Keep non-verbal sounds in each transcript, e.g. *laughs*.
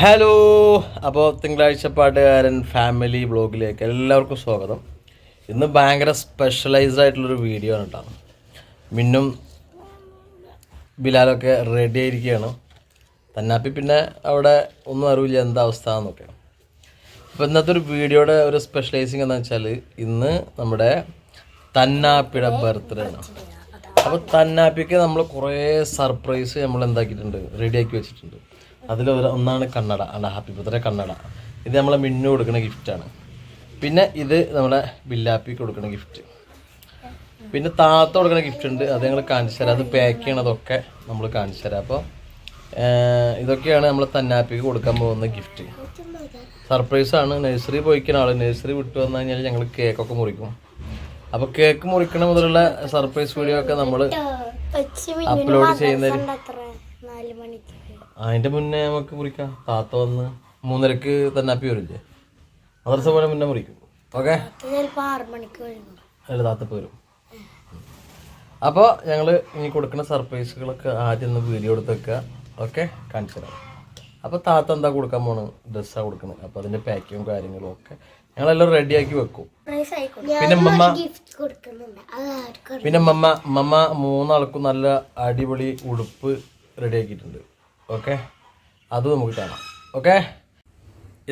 Hello അപ്പോൾ തിങ്കളാഴ്ച പാട്ടുകാരൻ ഫാമിലി ബ്ലോഗിലേക്ക് എല്ലാവർക്കും സ്വാഗതം. ഇന്ന് ഭയങ്കര സ്പെഷ്യലൈസ്ഡ് ആയിട്ടുള്ളൊരു വീഡിയോ ആണ് കേട്ടോ. മിന്നും ബിലാലൊക്കെ റെഡി ആയിരിക്കുകയാണ്. തന്നാപ്പി പിന്നെ അവിടെ ഒന്നും അറിയില്ല എന്താ അവസ്ഥ എന്നൊക്കെ. അപ്പോൾ ഇന്നത്തെ ഒരു വീഡിയോയുടെ ഒരു സ്പെഷ്യലൈസിങ് എന്താ വെച്ചാൽ ഇന്ന് നമ്മുടെ തന്നാപ്പിയുടെ ബർത്ത്ഡേ ആണ്. അപ്പോൾ തന്നാപ്പിക്ക് നമ്മൾ കുറേ സർപ്രൈസ് നമ്മൾ എന്താക്കിയിട്ടുണ്ട് റെഡിയാക്കി വെച്ചിട്ടുണ്ട്. അതിൽ ഒരു ഒന്നാണ് കണ്ണട അല്ല ഹാപ്പി ബർത്ത്ഡേ കണ്ണട. ഇത് നമ്മളെ മിന്നു കൊടുക്കുന്ന ഗിഫ്റ്റാണ് പിന്നെ ഇത് നമ്മളെ ബില്ലാപ്പിക്ക് കൊടുക്കുന്ന ഗിഫ്റ്റ് പിന്നെ താത്ത കൊടുക്കുന്ന ഗിഫ്റ്റ് ഉണ്ട് അത് ഞങ്ങൾ കാണിച്ചു തരാം. അത് പാക്ക് ചെയ്യണതൊക്കെ നമ്മൾ കാണിച്ചു തരാം. അപ്പോൾ ഇതൊക്കെയാണ് നമ്മൾ തന്നാപ്പിക്ക് കൊടുക്കാൻ പോകുന്ന ഗിഫ്റ്റ് സർപ്രൈസാണ് നഴ്സറി പോയിക്കുന്ന ആൾ നഴ്സറി വിട്ടു വന്നു കഴിഞ്ഞാൽ ഞങ്ങൾ കേക്കൊക്കെ മുറിക്കും. അപ്പോൾ കേക്ക് മുറിക്കണ മുതലുള്ള സർപ്രൈസ് വീഡിയോ ഒക്കെ നമ്മൾ അപ്ലോഡ് ചെയ്യുന്നതിന് അതിന്റെ മുന്നേ നമുക്ക് മുറിക്കാം. താത്ത വന്ന് മൂന്നരക്ക് തന്നെ അപ്പി വരില്ലേ? മദർസ പോലെ മുന്നേ മുറിക്കും. ഓക്കെ? അല്ല താത്ത പോരും അപ്പോൾ ഞങ്ങൾ ഇനി കൊടുക്കുന്ന സർപ്രൈസുകളൊക്കെ ആദ്യം ഒന്ന് വീഡിയോ എടുത്ത് വെക്കുക. ഓക്കെ? കാണിച്ചു തരാം. അപ്പോൾ താത്ത എന്താ കൊടുക്കാൻ പോണ്? ഡ്രസ്സാണ് കൊടുക്കുന്നത് അപ്പോൾ അതിന്റെ പാക്കിങ്ങും കാര്യങ്ങളും ഒക്കെ ഞങ്ങളെല്ലാം റെഡിയാക്കി വെക്കും. പിന്നെ മമ്മ പിന്നെ മമ്മ മമ്മ മൂന്നാൾക്കും നല്ല അടിപൊളി ഉടുപ്പ് റെഡിയാക്കിയിട്ടുണ്ട് ഓക്കെ? അത് നമുക്ക് കാണാം. ഓക്കെ?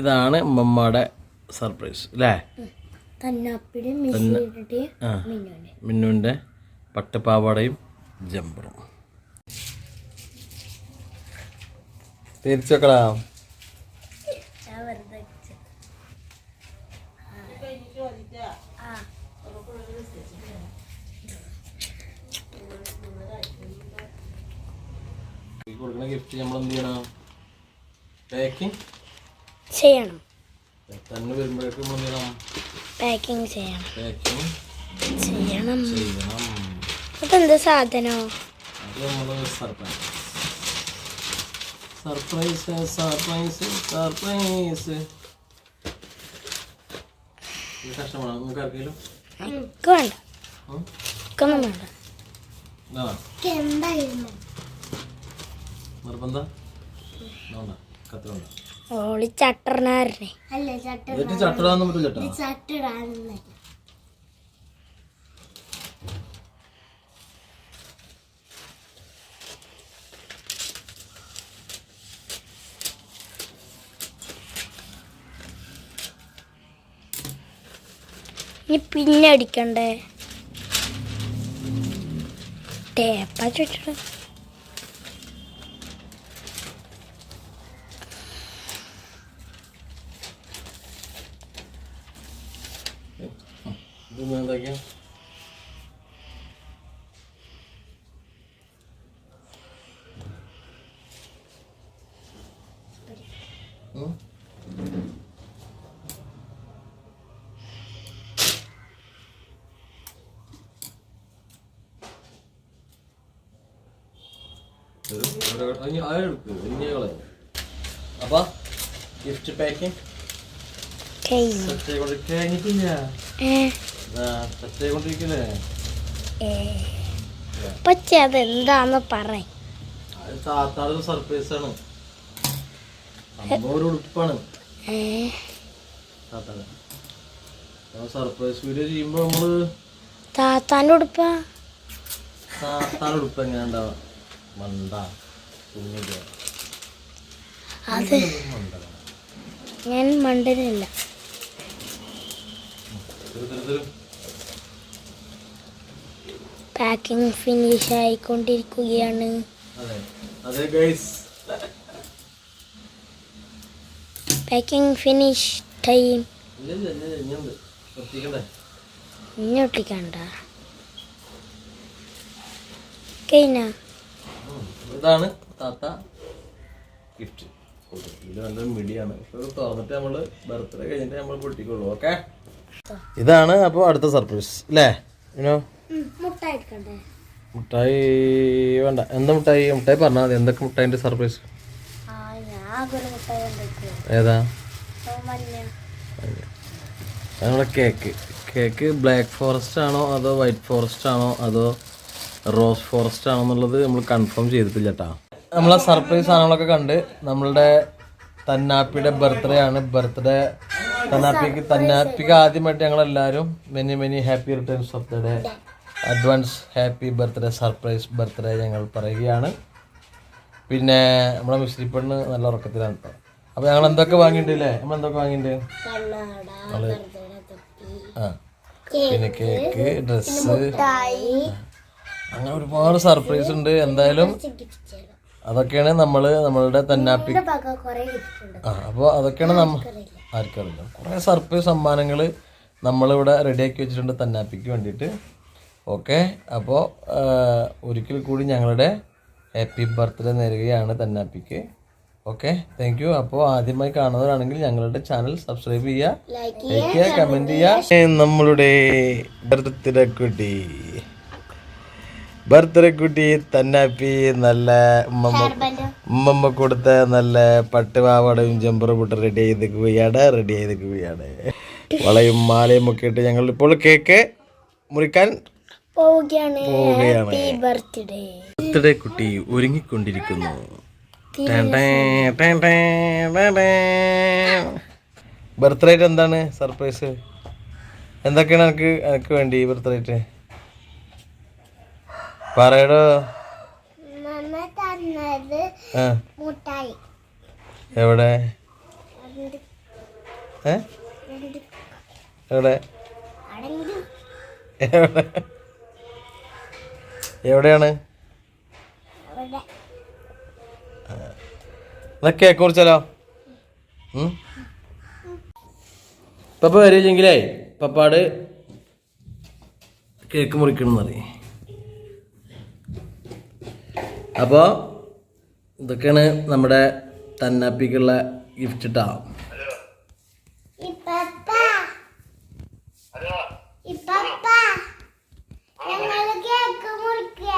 ഇതാണ് മമ്മയുടെ സർപ്രൈസ് അല്ലേ ആ മിന്നുവിന്റെ പട്ടുപാവാടയും ജമ്പറും. തിരിച്ചു വെക്കടാ. വെറുതെ ഈ കൊടുക്കുന്ന ഗിഫ്റ്റ് നമ്മൾ എന്ത് ചെയ്യണം? പാക്കിംഗ് ചെയ്യണം. തന്നെ വരുമ്പോഴേക്കും നമ്മൾ എന്ത് ചെയ്യണം? പാക്കിംഗ് ചെയ്യണം. പാക്കിംഗ് ചെയ്യണം. ചെയ്യണം. അതെന്താ സാധനോ? അത് നമ്മൾ സർപ്രൈസ് സർപ്രൈസ് സർപ്രൈസ് സർപ്രൈസ് കഷ്ടമാണോ നിങ്ങൾക്ക് ആർക്കെങ്കിലും? എനിക്ക് വേണ്ട? എനിക്കൊന്നും വേണ്ട. എന്തായിരുന്നു നിർബന്ധ? ഓളി അല്ല ചട്ട എന്നിട്ട് ചട്ടടാന്ന് പറ്റും ചേട്ടാ ചട്ടിടാനൊന്നല്ല ഇനി പിന്നെ അടിക്കണ്ടേ? ടേപ്പാ ചുറ്റിട്ട് ഇത് എന്താക്കിയാ ഉം? ഒരു- ഒരു- ഇനി അത് എടുക്ക്, ഇനി കളയാം. അപ്പൊ ഗിഫ്റ്റ് പാക്കിംഗ് കഴിഞ്ഞിട്ടില്ല പക്ഷെ പറയും. അത് താത്താടെ സർപ്രൈസ് ആണ് ഒരു ഉടുപ്പാണ്. സർപ്രൈസ് വീഡിയോ ചെയ്യുമ്പോ നമ്മൾ താത്താന്റെ ഉടുപ്പാ? താത്താടെ ഉടുപ്പ് എങ്ങനെ ഉണ്ടാവുക മണ്ട അത് ഞാൻ മണ്ടനില്ല. പാക്കിംഗ് ഫിനിഷ് ആയിക്കൊണ്ടിരിക്കുകയാണ്. അതെ. അതെ ഗൈസ് പാക്കിംഗ് ഫിനിഷ് ടൈം കഴിഞ്ഞ? ഉം. ഇതാണ് താത്ത ഗിഫ്റ്റ് ഇത് നല്ലൊരു മിടിയാണ്. പക്ഷെ ഇത് തുറന്നിട്ട് നമ്മൾ ബർത്ത്ഡേ കഴിഞ്ഞിട്ട് നമ്മൾ പൊട്ടിക്കുള്ളൂ ഓക്കെ ഇതാണ് അപ്പോൾ അടുത്ത സർപ്രൈസ് അല്ലേ ഇനോ മുട്ട മുട്ടായി വേണ്ട. എന്താ മുട്ടായി? മുട്ടായി പറഞ്ഞാൽ മതി. എന്തൊക്കെ മുട്ടായിന്റെ സർപ്രൈസ്? ഏതാ? കേക്ക്. കേക്ക് ബ്ലാക്ക് ഫോറസ്റ്റ് ആണോ അതോ വൈറ്റ് ഫോറസ്റ്റ് ആണോ അതോ റോസ് ഫോറസ്റ്റ് ആണോ എന്നുള്ളത് നമ്മൾ കൺഫേം ചെയ്തിട്ടില്ല കേട്ടോ. നമ്മളെ സർപ്രൈസ് സാധനങ്ങളൊക്കെ കണ്ട് നമ്മളുടെ തന്നാപ്പിയുടെ ബർത്ത്ഡേ ആണ്. ബർത്ത്ഡേ തന്നാപ്പിക്ക് തന്നാപ്പിക്ക് ആദ്യമായിട്ട് ഞങ്ങളെല്ലാവരും many many happy returns of the day advance happy birthday surprise birthday ഞങ്ങൾ പറയുകയാണ്. പിന്നെ നമ്മുടെ മിശ്രി പെണ്ണ് നല്ല ഉറക്കത്തിലാണ് കേട്ടോ അപ്പോൾ ഞങ്ങൾ എന്തൊക്കെ വാങ്ങിയിട്ടില്ലേ? നമ്മൾ എന്തൊക്കെ വാങ്ങിയിട്ടുണ്ട്? ആ. പിന്നെ കേക്ക് ഡ്രസ്സ്. അങ്ങനെ ഒരുപാട് സർപ്രൈസ് ഉണ്ട്. എന്തായാലും അതൊക്കെയാണ് നമ്മൾ നമ്മളുടെ തന്നാപ്പി. ആ അപ്പോൾ അതൊക്കെയാണ് നമ്മ ആർക്കറിയില്ല. കുറേ സർപ്രൈസ് സമ്മാനങ്ങൾ നമ്മളിവിടെ റെഡിയാക്കി വെച്ചിട്ടുണ്ട് തന്നാപ്പിക്ക് വേണ്ടിയിട്ട്. ഓക്കെ അപ്പോൾ ഒരിക്കൽ കൂടി ഞങ്ങളുടെ ഹാപ്പി ബർത്ത്ഡേ നേരുകയാണ് തന്നാപ്പിക്ക്. ഓക്കെ താങ്ക് യു അപ്പോൾ ആദ്യമായി കാണുന്നവരാണെങ്കിൽ ഞങ്ങളുടെ ചാനൽ സബ്സ്ക്രൈബ് ചെയ്യുക ലൈക്ക് ചെയ്യുക കമന്റ് ചെയ്യുക. നമ്മളുടെ ബർത്ത്ഡേ കുട്ടി. ബർത്ത്ഡേ കുട്ടി തന്നാപ്പി നല്ല ഉമ്മമ്മ ഉമ്മമ്മ കൊടുത്ത നല്ല പട്ടുപാവാടയും ജമ്പറും ഇട്ട് റെഡി ചെയ്തേക്കുകയാണ് റെഡി ചെയ്തേക്കുകയാണ്. വളയും മാലയും ഒക്കെ ഇട്ട് ഞങ്ങൾ ഇപ്പോൾ കേക്ക് മുറിക്കാൻ പോവുകയാണ്. ഹാപ്പി ബർത്ത്ഡേ ബർത്ത്ഡേ കുട്ടി ഒരുങ്ങിക്കൊണ്ടിരിക്കുന്നു. ബർത്ത്ഡേ ആയിട്ട് എന്താണ്? സർപ്രൈസ് എന്തൊക്കെയാണ് എനിക്ക് എനിക്ക് വേണ്ടി ബർത്ത്ഡേ ആയിട്ട് പറയടോ. എവിടെ? എവിടെ? എവിടെ? എവിടെയാണ്? എന്നാ കേക്ക് കുറിച്ചാലോ പപ്പ വരില്ലെങ്കിലേ പപ്പാട് കേക്ക് മുറിക്കണം എന്നറിയ അപ്പോൾ ഇതൊക്കെയാണ് നമ്മുടെ തന്നാപ്പിക്കുള്ള ഗിഫ്റ്റ് ഇട്ടാ ഇപ്പപ്പ ഇപ്പപ്പ ഞങ്ങൾ കേക്ക് മുറിക്കുക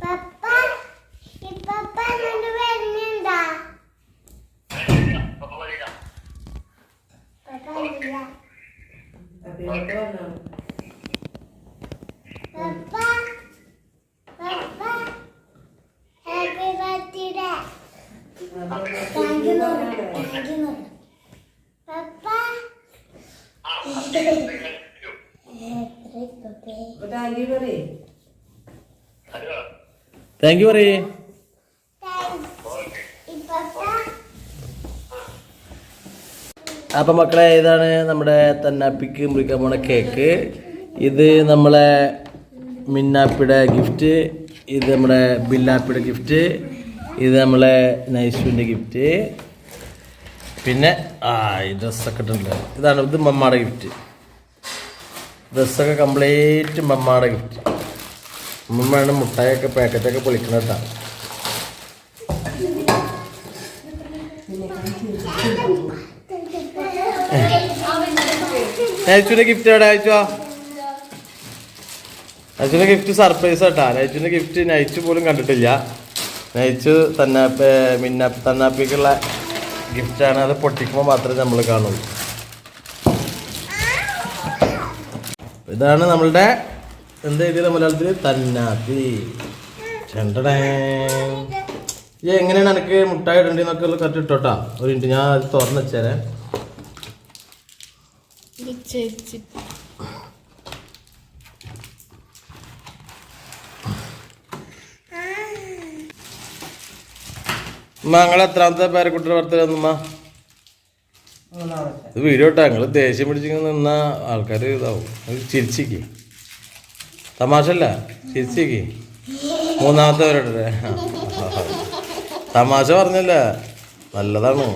പപ്പ ഇപ്പപ്പ എന്നോട് വരുന്നുണ്ടാ? പപ്പ ഇല്ല. പപ്പ പപ്പ happy birthday thank you thank you papa thank you പറയേ അപ്പൊ മക്കളെ ഇതാണ് നമ്മുടെ തന്നാപ്പിക്ക് മുറിക്കാൻ പോണ കേക്ക്. ഇത് നമ്മളെ മിന്നാപ്പിയുടെ ഗിഫ്റ്റ് ഇത് നമ്മുടെ ബില്ലാപ്പിയുടെ ഗിഫ്റ്റ് ഇത് നമ്മളെ നൈസുവിന്റെ ഗിഫ്റ്റ് പിന്നെ ആ ഈ ഡ്രസ്സൊക്കെ ഇട്ടുണ്ട് ഇതാണ് ഇത് മമ്മാടെ ഗിഫ്റ്റ് ഡ്രസ്സൊക്കെ കംപ്ലീറ്റ് മമ്മാടെ ഗിഫ്റ്റ് മമ്മയാണ് മുട്ടായൊക്കെ പാക്കറ്റൊക്കെ പൊളിക്കണ കേട്ടോ. ഗിഫ്റ്റ് എവിടെ അയച്ചു നൈച്ചുവിന്റെ ഗിഫ്റ്റ് സർപ്രൈസ് കേട്ടാ നൈച്ചുവിന്റെ ഗിഫ്റ്റ് നൈച്ചു പോലും കണ്ടിട്ടില്ല. നൈച്ചു തന്നാപ്പ മിന്ന തന്നാപ്പിക്കുള്ള ഗിഫ്റ്റാണ് അത് പൊട്ടിക്കുമ്പോൾ മാത്രമേ നമ്മൾ കാണുള്ളൂ. ഇതാണ് നമ്മളുടെ എന്താ എഴുതിയത് മലയാളത്തിൽ തന്നാത്തി. ചെണ്ടടേ. ഇത് എങ്ങനെയാണ് എനിക്ക് മുട്ടായി ഇടേണ്ടതെന്നൊക്കെ ഉള്ള കറക്റ്റ് ഇട്ടോട്ടാ. ഒരു മിനിറ്റ് ഞാൻ അത് തുറന്ന് വെച്ചേരേ. നിങ്ങൾ എത്രാമത്തെ പേരക്കുട്ടിയുടെ ബർത്ത്ഡേ ഒന്നുമ്മ ഇത് വീഡിയോ ഇട്ടാ നിങ്ങൾ ദേഷ്യം പിടിച്ചിങ്ങനെ നിന്ന ആൾക്കാർ ഇതാവും. ചിരിച്ചിക്ക് തമാശല്ല ചിരിച്ചേക്ക്. മൂന്നാമത്തെ പേരുടെ തമാശ പറഞ്ഞല്ല? നല്ലതാണ്.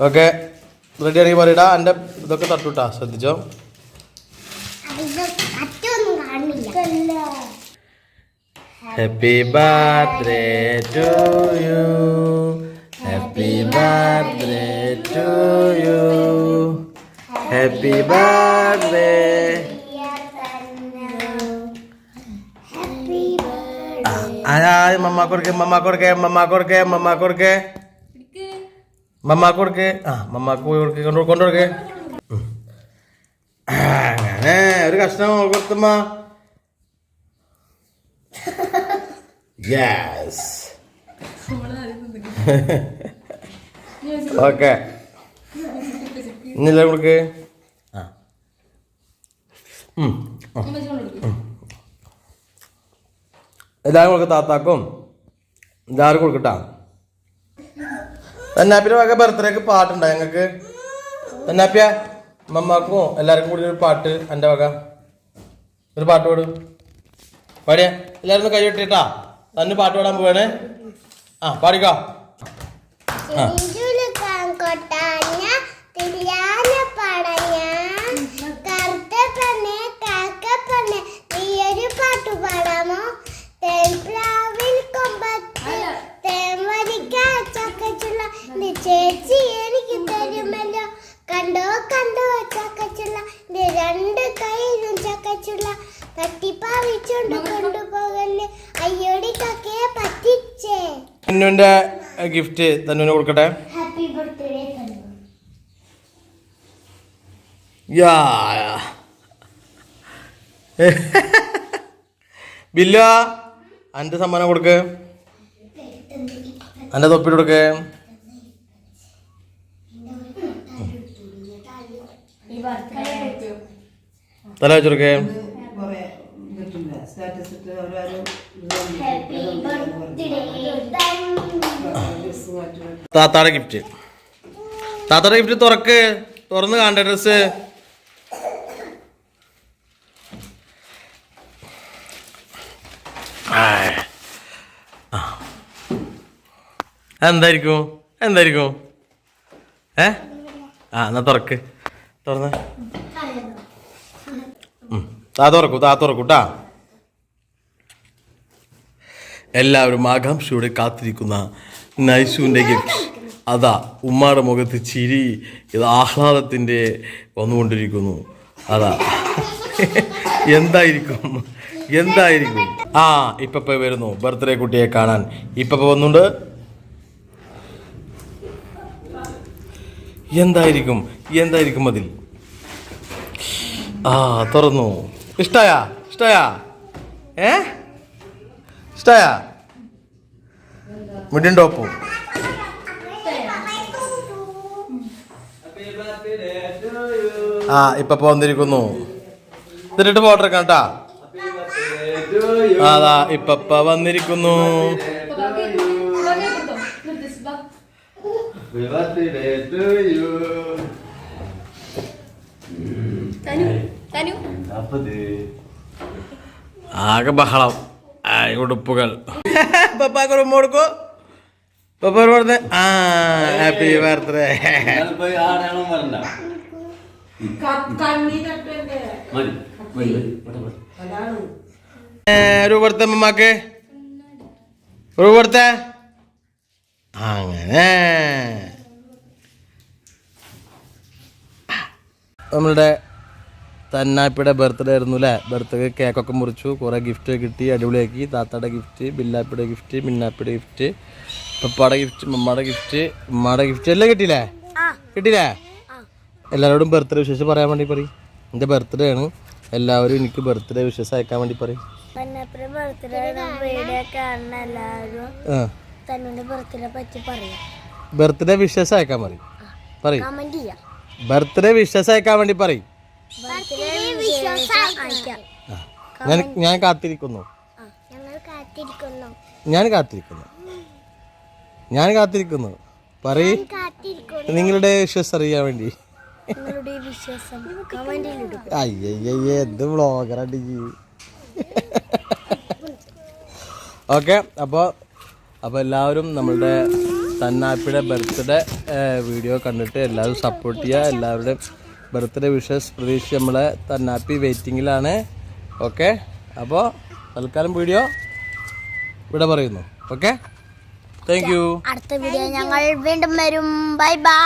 ഓക്കെ. റെഡി ആണെങ്കിൽ പറയടാ എന്റെ ഇതൊക്കെ തട്ടുട്ടാ. ശ്രദ്ധിച്ചോ? Happy birthday to you happy birthday to you happy birthday happy ആ മമ്മ കൊടുക്കേ മമ്മ കൊടുക്കേ മമ്മ കൊടുക്കേ മമ്മ കൊടുക്കേ മമ്മാക്ക് കൊടുക്ക് ആ മമ്മാക്ക് പോയി കൊടുക്ക് കൊണ്ടു കൊണ്ടു കൊടുക്ക് ഉം. ആ, അങ്ങനെ ഒരു കഷ്ണം കൊടുത്തമ്മ. യെസ് ഓക്കെ *laughs* ഇന്നില്ല കൊടുക്ക് ആ. എല്ലാവരും കൊടുക്ക താത്താക്കും. എല്ലാവരും കൊടുക്കട്ടാ തന്നാപ്പിന്റെ വക ബർത്ത്ഡേക്ക് പാട്ടുണ്ടോ ഞങ്ങൾക്ക്. തന്നാപ്പിയ മമ്മാക്കും എല്ലാവർക്കും കൂടി ഒരു പാട്ട് എന്റെ വക. ഒരു പാട്ട് പാടും. പാടിയ. എല്ലാവരും കൈ വെട്ടിട്ടാ. തന്നെ പാട്ട് പാടാൻ പോവാണേ. ആ പാടിക്കോ. ആ. തന്നുവിന്റെ ഗിഫ്റ്റ് തന്നുവിന് കൊടുക്കട്ടെ? ഹാപ്പി ബർത്ത്ഡേ തന്നു. യാ ബില്ല അന്റെ സമ്മാനം കൊടുക്ക്. അന്റെ തൊപ്പിട്ട് കൊടുക്ക്. തല വെച്ച് താത്താടെ ഗിഫ്റ്റ് താത്താടെ ഗിഫ്റ്റ് തുറക്ക്. തുറന്ന് കാണണ്ട ഡ്രസ് എന്തായിരിക്കും? എന്തായിരിക്കും? ഏ? ആ എന്നാ തുറക്ക്. തുറന്ന്. ഉം. താ തുറക്കൂ താ തുറക്കൂ ട്ടാ. എല്ലാവരും ആകാംക്ഷയോടെ കാത്തിരിക്കുന്ന നൈസുവിന്റെ ഗിഫ്റ്റ് അതാ ഉമ്മാടെ മുഖത്ത് ചിരി ഇത് ആഹ്ലാദത്തിന്റെ വന്നുകൊണ്ടിരിക്കുന്നു. അതാ. എന്തായിരിക്കും? എന്തായിരിക്കും? ആ ഇപ്പപ്പ വരുന്നു. ബർത്ത്ഡേ കുട്ടിയെ കാണാൻ. ഇപ്പപ്പ വന്നുണ്ട്. എന്തായിരിക്കും? എന്തായിരിക്കും അതിൽ? ആ തുറന്നു. ഇഷ്ടായ? ഇഷ്ടായ? ഏ? ഇഷ്ടായ? മിഡിൻ ടോപ്പും. ആ ഇപ്പൊ വന്നിരിക്കുന്നു. എന്നിട്ട് ഫോട്ടോ എടുക്കാം കേട്ടാ അതാ ഇപ്പപ്പ വന്നിരിക്കുന്നു. ആകെ ബഹളം. ഉടുപ്പുകൾ പപ്പാക്ക് ഉമ്മ കൊടുക്കൂ. പപ്പ കൊടുത്തേ ആ ഹാപ്പി ബർത്ത്ഡേ അമ്മമാക്ക് കൊടുത്ത. അങ്ങനെ. നമ്മളുടെ തന്നാപ്പിയുടെ ബർത്ത്ഡേ ആയിരുന്നു അല്ലേ ബർത്ത്ഡേ കേക്കൊക്കെ മുറിച്ചു. കുറേ ഗിഫ്റ്റ് കിട്ടി അടിപൊളിയാക്കി. താത്താടെ ഗിഫ്റ്റ് ബില്ലാപ്പിയുടെ ഗിഫ്റ്റ് മിന്നാപ്പിയുടെ ഗിഫ്റ്റ് പപ്പാടെ ഗിഫ്റ്റ് മമ്മയുടെ ഗിഫ്റ്റ് ഉമ്മയുടെ ഗിഫ്റ്റ് എല്ലാം കിട്ടിയില്ലേ? കിട്ടിയില്ലേ? എല്ലാവരോടും ബർത്ത്ഡേ വിശേഷം പറയാൻ വേണ്ടി പറയും. എന്റെ ബർത്ത്ഡേ ആണ്. എല്ലാവരും എനിക്ക് ബർത്ത്ഡേ വിശേഷം അയക്കാൻ വേണ്ടി പറയും. ബർത്ത്ഡേ വിശേഷം അയക്കാൻ പറയും. പറയും. ബർത്ത്ഡേ വിശേഷം അയക്കാൻ വേണ്ടി പറയും. ഞാൻ ഞാൻ കാത്തിരിക്കുന്നു. ഞങ്ങൾ കാത്തിരിക്കുന്നു. ഞാൻ കാത്തിരിക്കുന്നു. ഞാൻ കാത്തിരിക്കുന്നു. പറയ്. കാത്തിരിക്കുന്നു. നിങ്ങളുടെ വിശ്വസ് അറിയാൻ വേണ്ടി. നിങ്ങളുടെ വിശ്വാസം കമന്റിലിടും അയ്യയ്യേ എന്ത് വ്ളോഗറാണ് ഓക്കെ അപ്പോൾ അപ്പോൾ എല്ലാവരും നമ്മളുടെ തന്നാപ്പിയുടെ ബർത്ത്ഡേ വീഡിയോ കണ്ടിട്ട് എല്ലാവരും സപ്പോർട്ട് ചെയ്യുക. എല്ലാവരുടെയും ബർത്ത്ഡേ വിഷസ് പ്രതീക്ഷിച്ച് നമ്മളെ തന്നാപ്പി വെയിറ്റിങ്ങിലാണ്. ഓക്കെ? അപ്പോൾ തൽക്കാലം വീഡിയോ ഇവിടെ പറയുന്നു. ഓക്കെ? താങ്ക് യു അടുത്ത വീഡിയോ ഞങ്ങൾ വീണ്ടും വരും. Bye bye